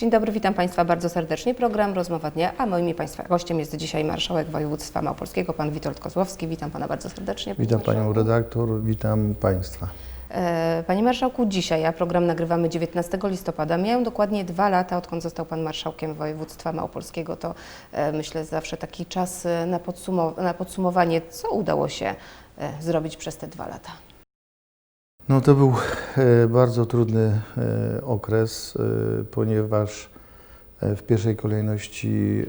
Dzień dobry, witam Państwa bardzo serdecznie. Program Rozmowa Dnia, a moim i Państwa gościem jest dzisiaj marszałek województwa małopolskiego, pan Witold Kozłowski. Witam Pana bardzo serdecznie. Witam Panią redaktor, witam Państwa. E, Panie Marszałku, dzisiaj, a program nagrywamy 19 listopada, mijają dokładnie dwa lata, odkąd został Pan marszałkiem województwa małopolskiego. To e, myślę zawsze taki czas e, na, podsumow- na podsumowanie, co udało się zrobić przez te dwa lata. No to był e, bardzo trudny e, okres, e, ponieważ w pierwszej kolejności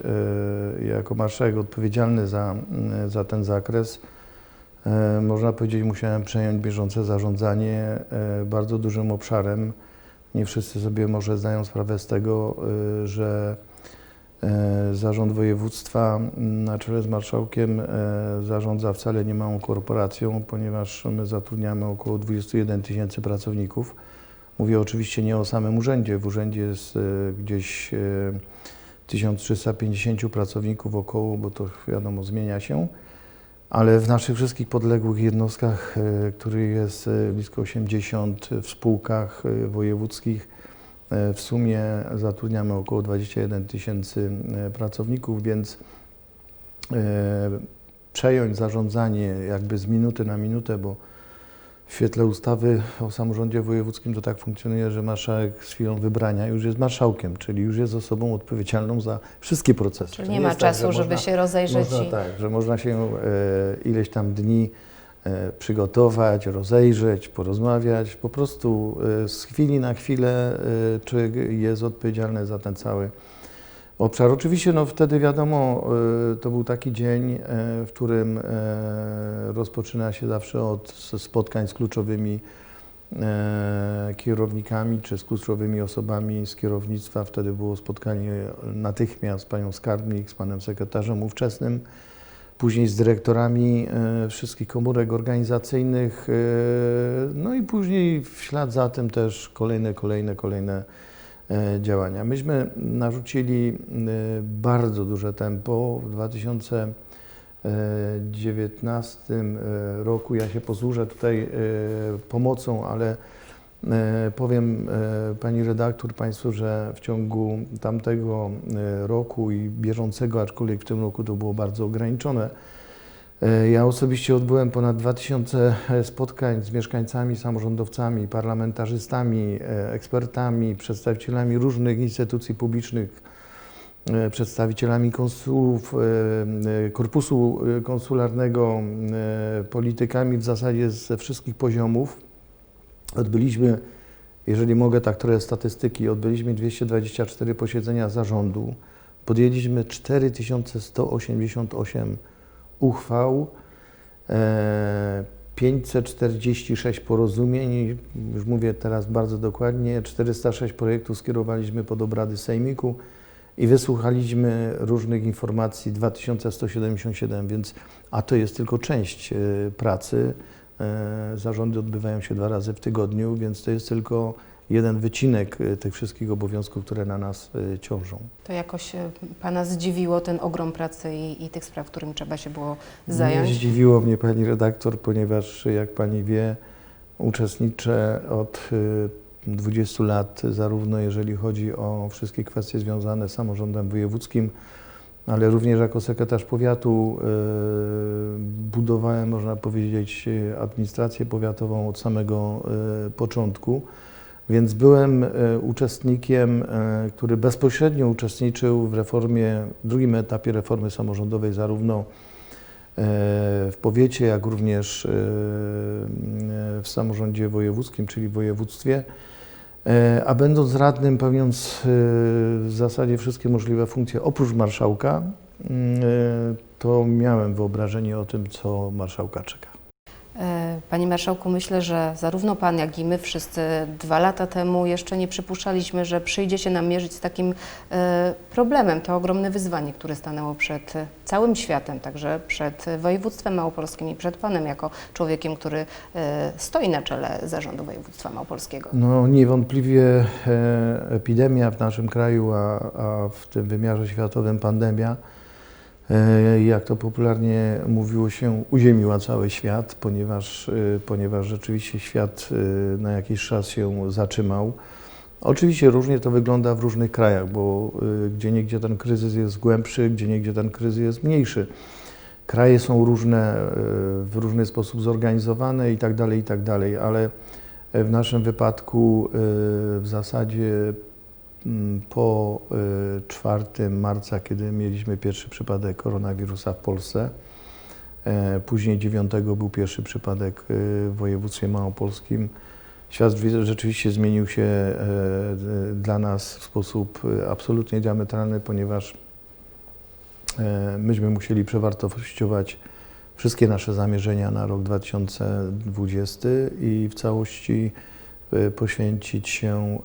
jako marszałek odpowiedzialny za, m, za ten zakres, można powiedzieć, musiałem przejąć bieżące zarządzanie bardzo dużym obszarem. Nie wszyscy sobie może zdają sprawę z tego, że zarząd województwa na czele z marszałkiem e, zarządza wcale nie małą korporacją, ponieważ my zatrudniamy około 21 tysięcy pracowników. Mówię oczywiście nie o samym urzędzie. W urzędzie jest e, gdzieś e, 1350 pracowników około, bo to wiadomo zmienia się. Ale w naszych wszystkich podległych jednostkach, e, których jest e, blisko 80 w spółkach e, wojewódzkich, e, w sumie zatrudniamy około 21 tysięcy e, pracowników, więc e, przejąć zarządzanie jakby z minuty na minutę, bo w świetle ustawy o samorządzie wojewódzkim to tak funkcjonuje, że marszałek z chwilą wybrania już jest marszałkiem, czyli już jest osobą odpowiedzialną za wszystkie procesy. Czyli To nie ma tak, czasu, że żeby można- się rozejrzeć można i... tak, że można się e, ileś tam dni e, przygotować, rozejrzeć, porozmawiać. Po prostu e, z chwili na chwilę e, człowiek jest odpowiedzialny za ten cały obszar. Oczywiście no, wtedy wiadomo, e, to był taki dzień, e, w którym e, rozpoczyna się zawsze od spotkań z kluczowymi e, kierownikami czy z kluczowymi osobami z kierownictwa. Wtedy było spotkanie natychmiast z panią skarbnik, z panem sekretarzem ówczesnym, później z dyrektorami e, wszystkich komórek organizacyjnych, e, no i później w ślad za tym też kolejne, kolejne, kolejne e, działania. Myśmy narzucili bardzo duże tempo w 2019 e, roku. Ja się posłużę tutaj pomocą, ale powiem e, Pani redaktor Państwu, że w ciągu tamtego e, roku i bieżącego, aczkolwiek w tym roku to było bardzo ograniczone, e, ja osobiście odbyłem ponad 2000 spotkań z mieszkańcami, samorządowcami, parlamentarzystami, e, ekspertami, przedstawicielami różnych instytucji publicznych, e, przedstawicielami konsulów, e, e, korpusu e, konsularnego, e, politykami w zasadzie ze wszystkich poziomów. Odbyliśmy, jeżeli mogę tak trochę statystyki, odbyliśmy 224 posiedzenia zarządu, podjęliśmy 4188 uchwał, e, 546 porozumień, i już mówię teraz bardzo dokładnie, 406 projektów skierowaliśmy pod obrady Sejmiku i wysłuchaliśmy różnych informacji 2177, więc a to jest tylko część e, pracy. E, Zarządy odbywają się dwa razy w tygodniu, więc to jest tylko jeden wycinek e, tych wszystkich obowiązków, które na nas e, ciążą. To jakoś Pana zdziwiło ten ogrom pracy i, i tych spraw, którymi trzeba się było zająć? Nie zdziwiło mnie pani redaktor, ponieważ jak pani wie, uczestniczę od y, 20 lat, zarówno jeżeli chodzi o wszystkie kwestie związane z samorządem wojewódzkim, ale również jako sekretarz powiatu y, budowałem, można powiedzieć, administrację powiatową od samego y, początku. Więc byłem y, uczestnikiem, który bezpośrednio uczestniczył w reformie, w drugim etapie reformy samorządowej, zarówno e, w powiecie, jak również e, w samorządzie wojewódzkim, czyli w województwie. E, A będąc radnym, pełniąc e, w zasadzie wszystkie możliwe funkcje oprócz marszałka, mm, e, to miałem wyobrażenie o tym, co marszałka czeka. Panie Marszałku, myślę, że zarówno Pan, jak i my wszyscy dwa lata temu jeszcze nie przypuszczaliśmy, że przyjdzie się nam mierzyć z takim e, problemem. To ogromne wyzwanie, które stanęło przed e, całym światem, także przed województwem małopolskim i przed Panem jako człowiekiem, który e, stoi na czele zarządu województwa małopolskiego. No niewątpliwie epidemia w naszym kraju, a, a w tym wymiarze światowym pandemia, jak to popularnie mówiło się, uziemiła cały świat, ponieważ, e, ponieważ rzeczywiście świat e, na jakiś czas się zatrzymał. Oczywiście różnie to wygląda w różnych krajach, bo gdzie niegdzie ten kryzys jest głębszy, gdzie niegdzie ten kryzys jest mniejszy. Kraje są różne, w różny sposób zorganizowane i tak dalej, i tak dalej, ale w naszym wypadku w zasadzie po y, 4 marca, kiedy mieliśmy pierwszy przypadek koronawirusa w Polsce, e, później 9 był pierwszy przypadek y, w województwie małopolskim, Świat rzeczywiście zmienił się e, dla nas w sposób e, absolutnie diametralny, ponieważ e, myśmy musieli przewartościować wszystkie nasze zamierzenia na rok 2020 i w całości poświęcić się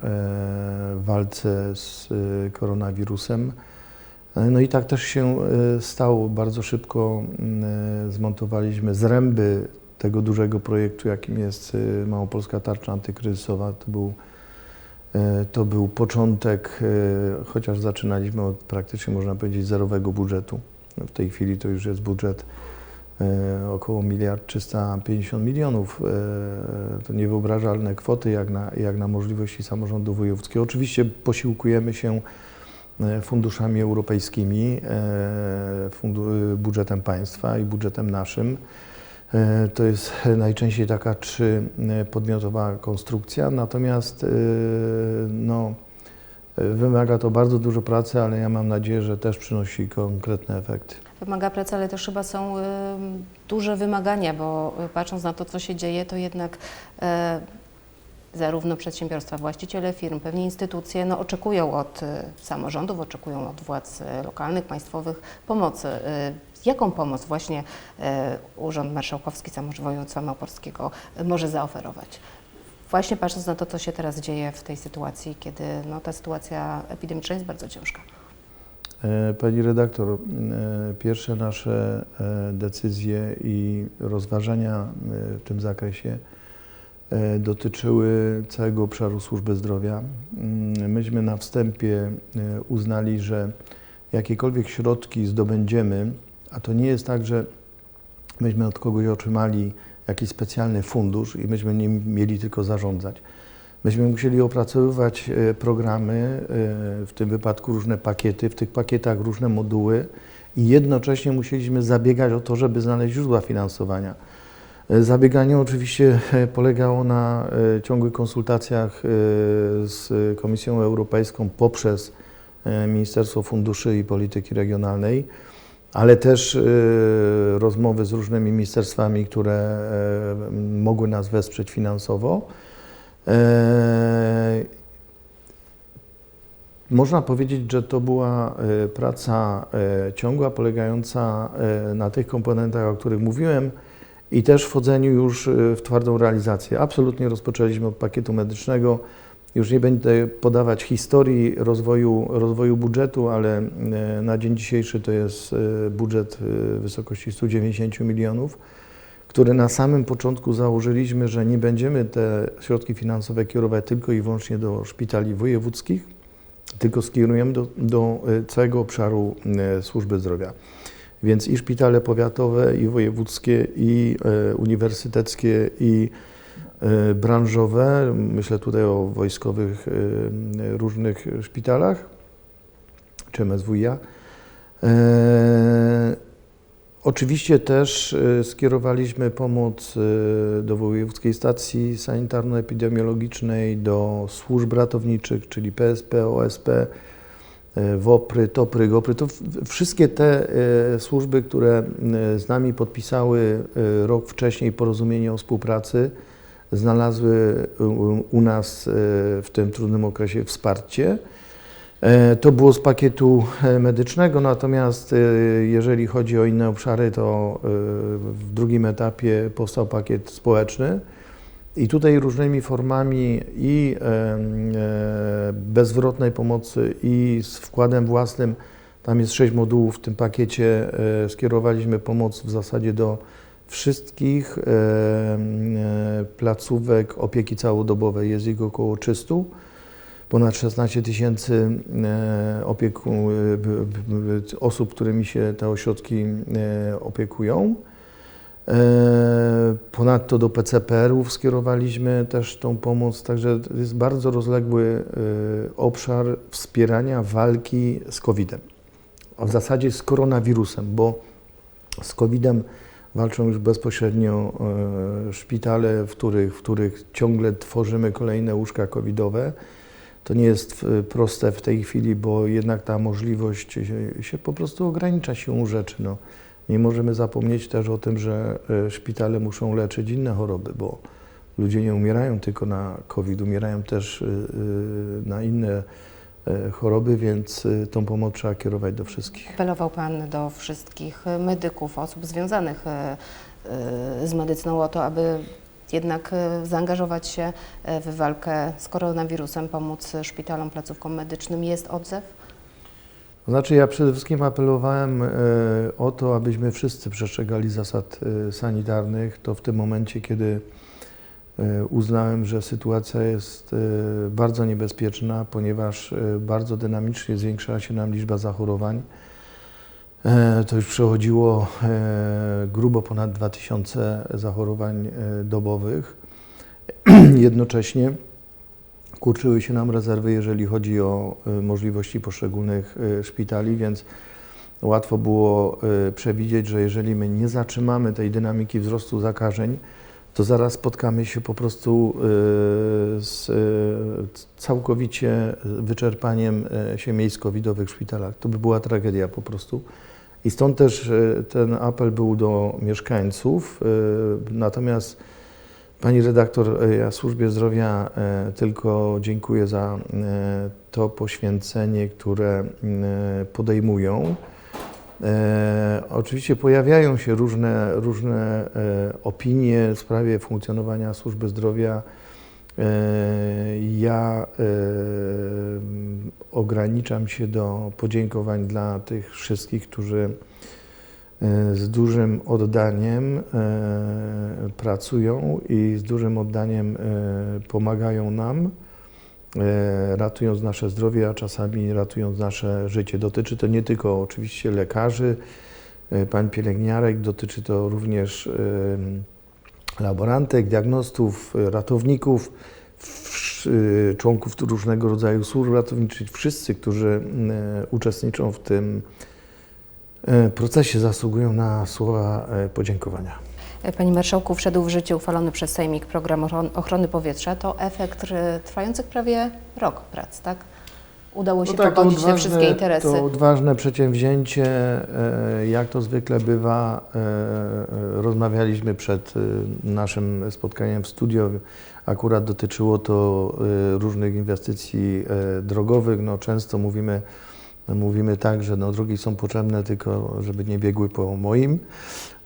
walce z koronawirusem. No i tak też się stało. Bardzo szybko zmontowaliśmy zręby tego dużego projektu, jakim jest Małopolska Tarcza Antykryzysowa. To był, to był początek, chociaż zaczynaliśmy od praktycznie, można powiedzieć, zerowego budżetu. W tej chwili to już jest budżet około miliard 350 milionów. To niewyobrażalne kwoty jak na, jak na możliwości samorządu wojewódzkiego. Oczywiście posiłkujemy się funduszami europejskimi, budżetem państwa i budżetem naszym. E, to jest najczęściej taka trzypodmiotowa konstrukcja, natomiast e, no, wymaga to bardzo dużo pracy, ale ja mam nadzieję, że też przynosi konkretne efekty. Wymaga pracy, ale też chyba są y, duże wymagania, bo patrząc na to, co się dzieje, to jednak y, zarówno przedsiębiorstwa, właściciele firm, pewnie instytucje no, oczekują od y, samorządów, oczekują od władz lokalnych, państwowych pomocy. Jaką pomoc właśnie e, Urząd Marszałkowski Samorządu Województwa Małopolskiego może zaoferować? Właśnie patrząc na to, co się teraz dzieje w tej sytuacji, kiedy no, ta sytuacja epidemiczna jest bardzo ciężka. E, pani redaktor, e, pierwsze nasze decyzje i rozważania w tym zakresie dotyczyły całego obszaru służby zdrowia. Mm, myśmy na wstępie uznali, że jakiekolwiek środki zdobędziemy a to nie jest tak, że myśmy od kogoś otrzymali jakiś specjalny fundusz i myśmy nim mieli tylko zarządzać. Myśmy musieli opracowywać e, programy, e, w tym wypadku różne pakiety, w tych pakietach różne moduły i jednocześnie musieliśmy zabiegać o to, żeby znaleźć źródła finansowania. E, zabieganie oczywiście polegało na ciągłych konsultacjach z Komisją Europejską poprzez Ministerstwo Funduszy i Polityki Regionalnej ale też y, rozmowy z różnymi ministerstwami, które y, mogły nas wesprzeć finansowo. E, można powiedzieć, że to była y, praca ciągła, polegająca na tych komponentach, o których mówiłem, i też wchodzeniu już w twardą realizację. Absolutnie rozpoczęliśmy od pakietu medycznego. Już nie będę podawać historii rozwoju, rozwoju budżetu, ale e, na dzień dzisiejszy to jest e, budżet w wysokości 190 milionów, który na samym początku założyliśmy, że nie będziemy te środki finansowe kierować tylko i wyłącznie do szpitali wojewódzkich, tylko skierujemy do, do e, całego obszaru służby zdrowia. Więc i szpitale powiatowe, i wojewódzkie, i uniwersyteckie, i E, branżowe, myślę tutaj o wojskowych e, różnych szpitalach, czy MSWiA. E, oczywiście też skierowaliśmy pomoc do Wojewódzkiej Stacji Sanitarno-Epidemiologicznej, do służb ratowniczych, czyli PSP, OSP, WOPRY, TOPRY, GOPRY. To wszystkie te służby, które z nami podpisały rok wcześniej porozumienie o współpracy, znalazły u nas e, w tym trudnym okresie wsparcie. E, to było z pakietu e, medycznego, natomiast jeżeli chodzi o inne obszary, to w drugim etapie powstał pakiet społeczny. I tutaj różnymi formami i bezwrotnej pomocy, i z wkładem własnym, tam jest sześć modułów w tym pakiecie, skierowaliśmy pomoc w zasadzie do wszystkich e, e, placówek opieki całodobowej. Jest ich około 300. Ponad 16 tysięcy e, opieku, osób, którymi się te ośrodki opiekują. E, Ponadto do PCPR-ów skierowaliśmy też tą pomoc, także to jest bardzo rozległy e, obszar wspierania walki z COVID-em. A w zasadzie z koronawirusem, bo z COVID-em walczą już bezpośrednio e, szpitale, w których, w których ciągle tworzymy kolejne łóżka covidowe. To nie jest e, proste w tej chwili, bo jednak ta możliwość się, się po prostu ogranicza siłą rzeczy. No. Nie możemy zapomnieć też o tym, że e, szpitale muszą leczyć inne choroby, bo ludzie nie umierają tylko na COVID, umierają też na inne choroby, więc e, tą pomoc trzeba kierować do wszystkich. Apelował Pan do wszystkich medyków, osób związanych e, e, z medycyną o to, aby jednak e, zaangażować się e, w walkę z koronawirusem, pomóc szpitalom, placówkom medycznym. Jest odzew? Znaczy ja przede wszystkim apelowałem e, o to, abyśmy wszyscy przestrzegali zasad e, sanitarnych. To w tym momencie, kiedy e, uznałem, że sytuacja jest e, bardzo niebezpieczna, ponieważ e, bardzo dynamicznie zwiększała się nam liczba zachorowań. E, To już przechodziło e, grubo ponad 2000 zachorowań e, dobowych. Jednocześnie kurczyły się nam rezerwy, jeżeli chodzi o możliwości poszczególnych szpitali, więc łatwo było przewidzieć, że jeżeli my nie zatrzymamy tej dynamiki wzrostu zakażeń, to zaraz spotkamy się po prostu y, z y, całkowicie wyczerpaniem y, się miejsc covidowych w szpitalach. To by była tragedia po prostu. I stąd też ten apel był do mieszkańców. Natomiast Pani redaktor, e, ja Służbie Zdrowia e, tylko dziękuję za e, to poświęcenie, które e, podejmują. E, Oczywiście pojawiają się różne, różne e, opinie w sprawie funkcjonowania służby zdrowia. E, Ja ograniczam się do podziękowań dla tych wszystkich, którzy z dużym oddaniem pracują i z dużym oddaniem pomagają nam, ratując nasze zdrowie, a czasami ratując nasze życie. Dotyczy to nie tylko oczywiście lekarzy, e, pań pielęgniarek, dotyczy to również e, laborantek, diagnostów, e, ratowników, e, członków różnego rodzaju służb ratowniczych, wszyscy, którzy e, uczestniczą w tym e, procesie zasługują na słowa e, podziękowania. Panie Marszałku, wszedł w życie uchwalony przez Sejmik program ochron- ochrony powietrza. To efekt trwających prawie rok prac, tak? Udało się tak, to pogodzić te odważne- wszystkie interesy. To odważne przedsięwzięcie, e, jak to zwykle bywa. e, e, Rozmawialiśmy przed naszym spotkaniem w studio. Akurat dotyczyło to różnych inwestycji drogowych. No, często mówimy, mówimy tak, że no, drogi są potrzebne tylko, żeby nie biegły po moim.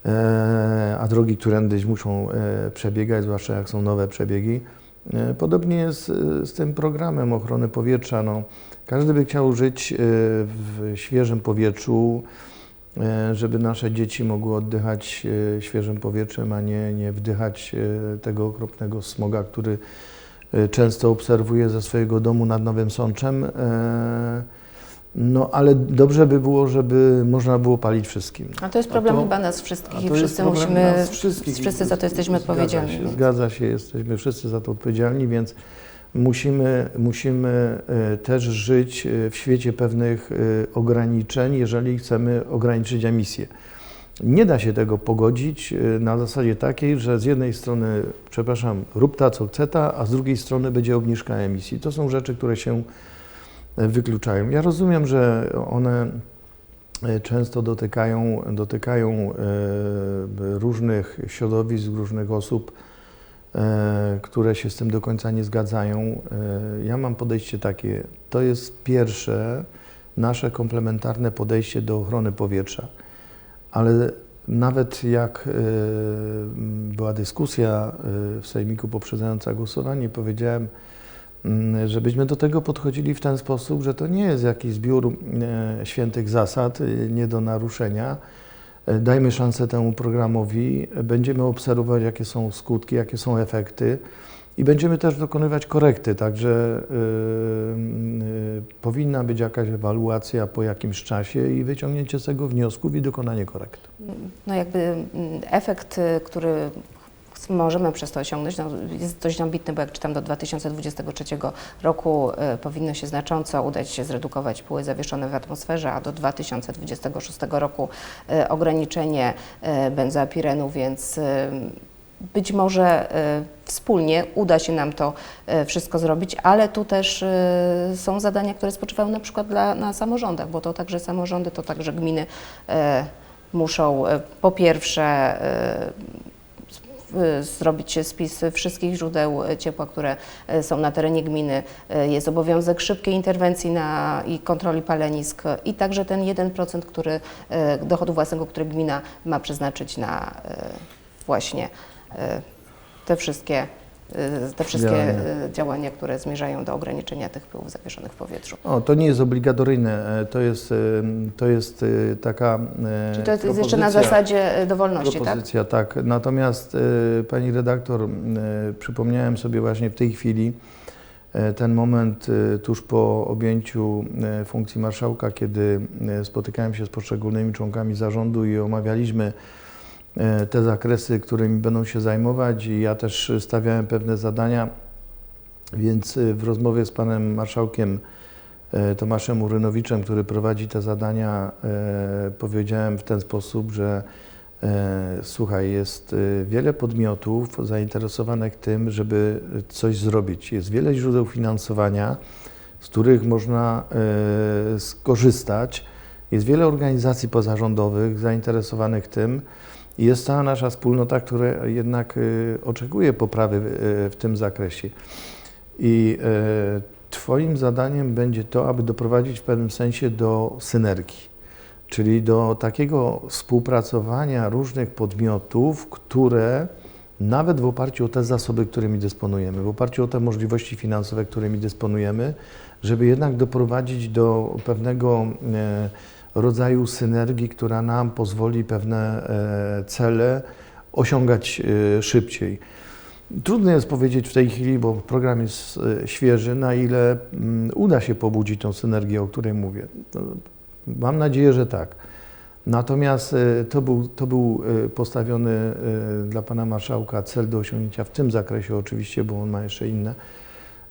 E, a drogi, którędyś muszą e, przebiegać, zwłaszcza jak są nowe przebiegi. E, Podobnie jest z tym programem ochrony powietrza. No, każdy by chciał żyć w świeżym powietrzu, żeby nasze dzieci mogły oddychać świeżym powietrzem, a nie, nie wdychać tego okropnego smoga, który często obserwuję ze swojego domu nad Nowym Sączem. No, ale dobrze by było, żeby można było palić wszystkim. A to jest problem to- chyba nas wszystkich i wszyscy musimy, wszystkich. wszyscy za to jesteśmy Zgadza odpowiedzialni. Się, więc- zgadza się, jesteśmy wszyscy za to odpowiedzialni, więc musimy, musimy e, też żyć e, w świecie pewnych e, ograniczeń, jeżeli chcemy ograniczyć emisję. Nie da się tego pogodzić na zasadzie takiej, że z jednej strony, przepraszam, rób ta co chce ta, a z drugiej strony będzie obniżka emisji. To są rzeczy, które się wykluczają. Ja rozumiem, że one e, często dotykają, dotykają e, różnych środowisk, różnych osób, e, które się z tym do końca nie zgadzają. Ja mam podejście takie, to jest pierwsze nasze komplementarne podejście do ochrony powietrza, ale nawet jak była dyskusja w Sejmiku poprzedzająca głosowanie, powiedziałem, żebyśmy do tego podchodzili w ten sposób, że to nie jest jakiś zbiór e, świętych zasad, e, nie do naruszenia. E, Dajmy szansę temu programowi, będziemy obserwować, jakie są skutki, jakie są efekty I będziemy też dokonywać korekty, także y, y, powinna być jakaś ewaluacja po jakimś czasie i wyciągnięcie z tego wniosków i dokonanie korekt. No jakby mm, efekt, który możemy przez to osiągnąć, no jest dość ambitny, bo jak czytam do 2023 roku y, powinno się znacząco udać się zredukować pyły zawieszone w atmosferze, a do 2026 roku y, ograniczenie y, benzoapirenu, więc y, być może wspólnie uda się nam to wszystko zrobić, ale tu też są zadania, które spoczywają na przykład dla, na samorządach, bo to także samorządy, to także gminy muszą po pierwsze zrobić spis wszystkich źródeł y, ciepła, które y, są na terenie gminy. Y, Jest obowiązek szybkiej interwencji na, i kontroli palenisk y, i także ten 1%, który, y, dochodu własnego, który gmina ma przeznaczyć na y, właśnie y, te wszystkie, y, te wszystkie Działania. y, działania, które zmierzają do ograniczenia tych pyłów zawieszonych w powietrzu. O, to nie jest obligatoryjne, e, to jest, e, to jest e, taka Czyli to jest jeszcze na zasadzie y, dowolności, tak? Propozycja, tak. Natomiast e, pani redaktor, przypomniałem sobie właśnie w tej chwili ten moment tuż po objęciu funkcji marszałka, kiedy spotykałem się z poszczególnymi członkami zarządu i omawialiśmy te zakresy, którymi będą się zajmować i ja też stawiałem pewne zadania, więc e, w rozmowie z panem marszałkiem e, Tomaszem Urynowiczem, który prowadzi te zadania, e, powiedziałem w ten sposób, że e, słuchaj, jest e, wiele podmiotów zainteresowanych tym, żeby coś zrobić. Jest wiele źródeł finansowania, z których można e, skorzystać. Jest wiele organizacji pozarządowych zainteresowanych tym. Jest cała nasza wspólnota, która jednak e, oczekuje poprawy e, w tym zakresie. I e, Twoim zadaniem będzie to, aby doprowadzić w pewnym sensie do synergii, czyli do takiego współpracowania różnych podmiotów, które nawet w oparciu o te zasoby, którymi dysponujemy, w oparciu o te możliwości finansowe, którymi dysponujemy, żeby jednak doprowadzić do pewnego e, rodzaju synergii, która nam pozwoli pewne e, cele osiągać e, szybciej. Trudno jest powiedzieć w tej chwili, bo program jest e, świeży, na ile mm, uda się pobudzić tą synergię, o której mówię. No, Mam nadzieję, że tak. Natomiast to był, to był postawiony dla pana marszałka cel do osiągnięcia w tym zakresie oczywiście, bo on ma jeszcze inne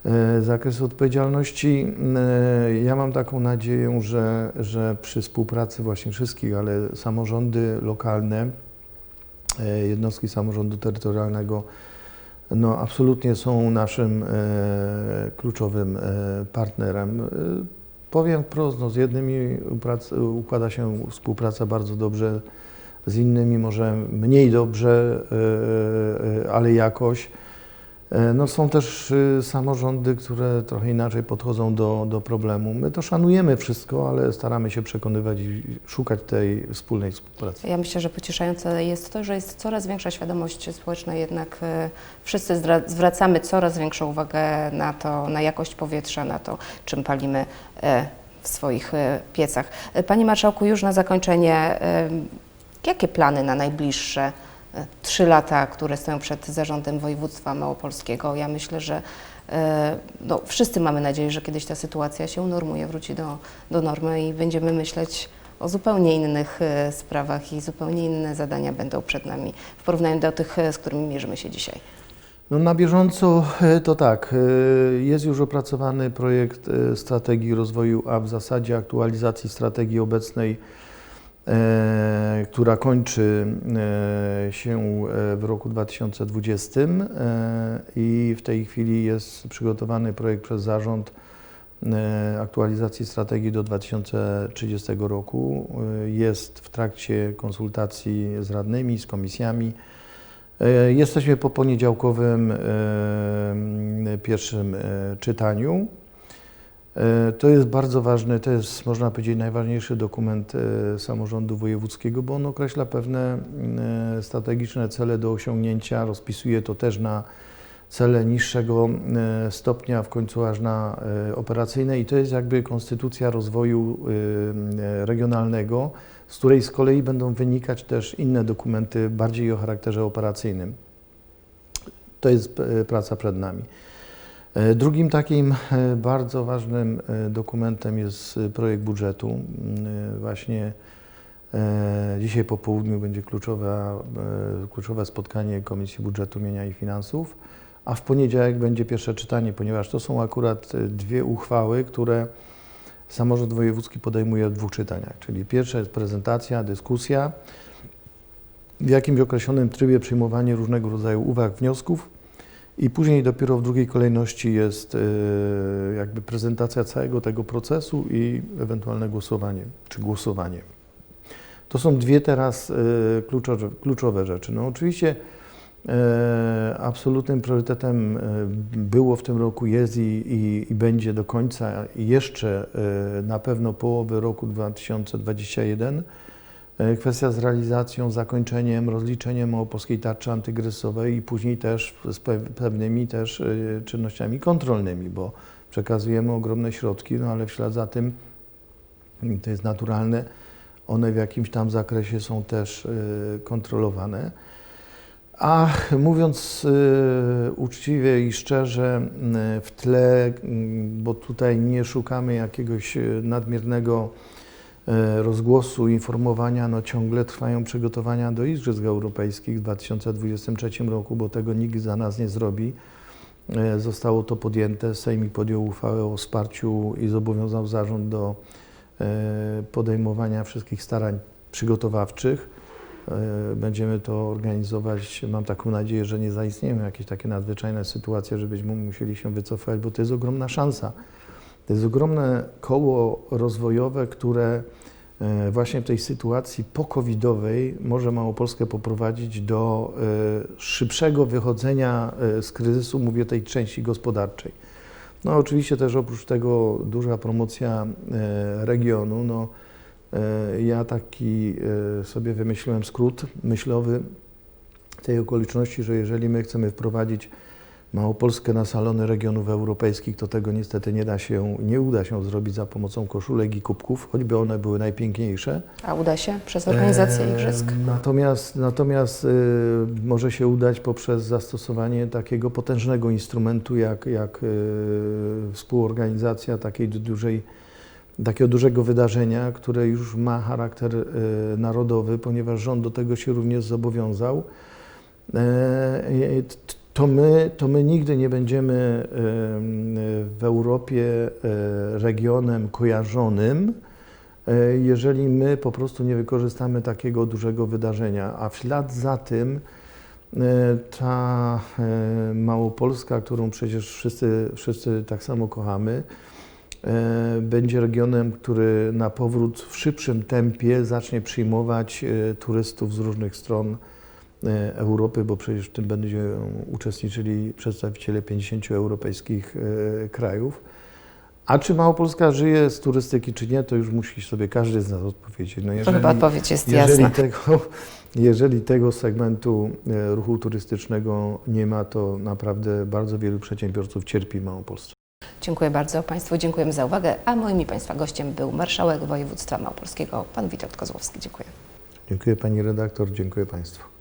e, zakresy odpowiedzialności. E, Ja mam taką nadzieję, że, że przy współpracy właśnie wszystkich, ale samorządy lokalne, e, jednostki samorządu terytorialnego, no, absolutnie są naszym kluczowym partnerem. Powiem wprost, no, z jednymi układa się współpraca bardzo dobrze, z innymi może mniej dobrze, ale jakoś. E, No, są też e, samorządy, które trochę inaczej podchodzą do, do problemu. My to szanujemy wszystko, ale staramy się przekonywać i szukać tej wspólnej współpracy. Ja myślę, że pocieszające jest to, że jest coraz większa świadomość społeczna, jednak e, wszyscy zwracamy coraz większą uwagę na to, na jakość powietrza, na to, czym palimy e, w swoich e, piecach. Panie Marszałku, już na zakończenie, jakie plany na najbliższe trzy lata, które stoją przed zarządem województwa małopolskiego? Ja myślę, że e, no, wszyscy mamy nadzieję, że kiedyś ta sytuacja się unormuje, wróci do, do normy i będziemy myśleć o zupełnie innych e, sprawach i zupełnie inne zadania będą przed nami w porównaniu do tych, e, z którymi mierzymy się dzisiaj. No na bieżąco to tak, jest już opracowany projekt strategii rozwoju, a w zasadzie aktualizacji strategii obecnej, która kończy e, się e, w roku 2020 e, i w tej chwili jest przygotowany projekt przez zarząd e, aktualizacji strategii do 2030 roku. E, Jest w trakcie konsultacji z radnymi, z komisjami. E, Jesteśmy po poniedziałkowym e, pierwszym e, czytaniu. E, To jest bardzo ważny, to jest można powiedzieć najważniejszy dokument e, samorządu wojewódzkiego, bo on określa pewne e, strategiczne cele do osiągnięcia, rozpisuje to też na cele niższego stopnia, w końcu aż na operacyjne i to jest jakby konstytucja rozwoju regionalnego, z której z kolei będą wynikać też inne dokumenty bardziej o charakterze operacyjnym. to jest praca przed nami. E, Drugim takim e, bardzo ważnym e, dokumentem jest projekt budżetu. Mm, Właśnie dzisiaj po południu będzie kluczowe, kluczowe spotkanie Komisji Budżetu, Mienia i Finansów, a w poniedziałek będzie pierwsze czytanie, ponieważ to są akurat dwie uchwały, które samorząd wojewódzki podejmuje w dwóch czytaniach. Czyli pierwsza jest prezentacja, dyskusja, w jakimś określonym trybie przyjmowanie różnego rodzaju uwag, wniosków i później dopiero w drugiej kolejności jest e, jakby prezentacja całego tego procesu i ewentualne głosowanie, czy głosowanie. To są dwie teraz e, kluczowe, rzeczy. No oczywiście e, absolutnym priorytetem było w tym roku, jest i, i, i będzie do końca jeszcze na pewno połowy roku 2021 E, Kwestia z realizacją, zakończeniem, rozliczeniem małopolskiej tarczy antygrysowej i później też z pe- pewnymi też e, czynnościami kontrolnymi, bo przekazujemy ogromne środki, no ale w ślad za tym, to jest naturalne, one w jakimś tam zakresie są też e, kontrolowane. A mówiąc e, uczciwie i szczerze, w tle, bo tutaj nie szukamy jakiegoś e, nadmiernego e, rozgłosu, informowania, no ciągle trwają przygotowania do Igrzysk Europejskich w 2023 roku, bo tego nikt za nas nie zrobi. E, Zostało to podjęte, Sejmik podjął uchwałę o wsparciu i zobowiązał zarząd do e, podejmowania wszystkich starań przygotowawczych. E, Będziemy to organizować. Mam taką nadzieję, że nie zaistnieją jakieś takie nadzwyczajne sytuacje, żebyśmy musieli się wycofać, bo to jest ogromna szansa. To jest ogromne koło rozwojowe, które e, właśnie w tej sytuacji po-covidowej może Małopolskę poprowadzić do e, szybszego wychodzenia e, z kryzysu, mówię tej części gospodarczej. No oczywiście też oprócz tego duża promocja regionu. No, ja taki sobie wymyśliłem skrót myślowy tej okoliczności, że jeżeli my chcemy wprowadzić Małopolskę na salony regionów europejskich, to tego niestety nie da się, nie uda się zrobić za pomocą koszulek i kubków, choćby one były najpiękniejsze. A uda się przez organizację E, igrzysk? Natomiast, natomiast e, może się udać poprzez zastosowanie takiego potężnego instrumentu, jak, jak e, współorganizacja takiej dużej, takiego dużego wydarzenia, które już ma charakter e, narodowy, ponieważ rząd do tego się również zobowiązał. To my, to my nigdy nie będziemy w Europie e, regionem kojarzonym, e, jeżeli my po prostu nie wykorzystamy takiego dużego wydarzenia, a w ślad za tym e, ta Małopolska, którą przecież wszyscy, wszyscy tak samo kochamy, będzie regionem, który na powrót w szybszym tempie zacznie przyjmować turystów z różnych stron Europy, bo przecież w tym będą uczestniczyli przedstawiciele 50 europejskich e, krajów. A czy Małopolska żyje z turystyki, czy nie, to już musi sobie każdy z nas odpowiedzieć. No To chyba odpowiedź jest jeżeli jasna. tego, jeżeli tego segmentu e, ruchu turystycznego nie ma, to naprawdę bardzo wielu przedsiębiorców cierpi w Małopolsce. Dziękuję bardzo Państwu, dziękujemy za uwagę. A moim i Państwa gościem był marszałek województwa małopolskiego, pan Witold Kozłowski. Dziękuję. Dziękuję Pani redaktor, dziękuję Państwu.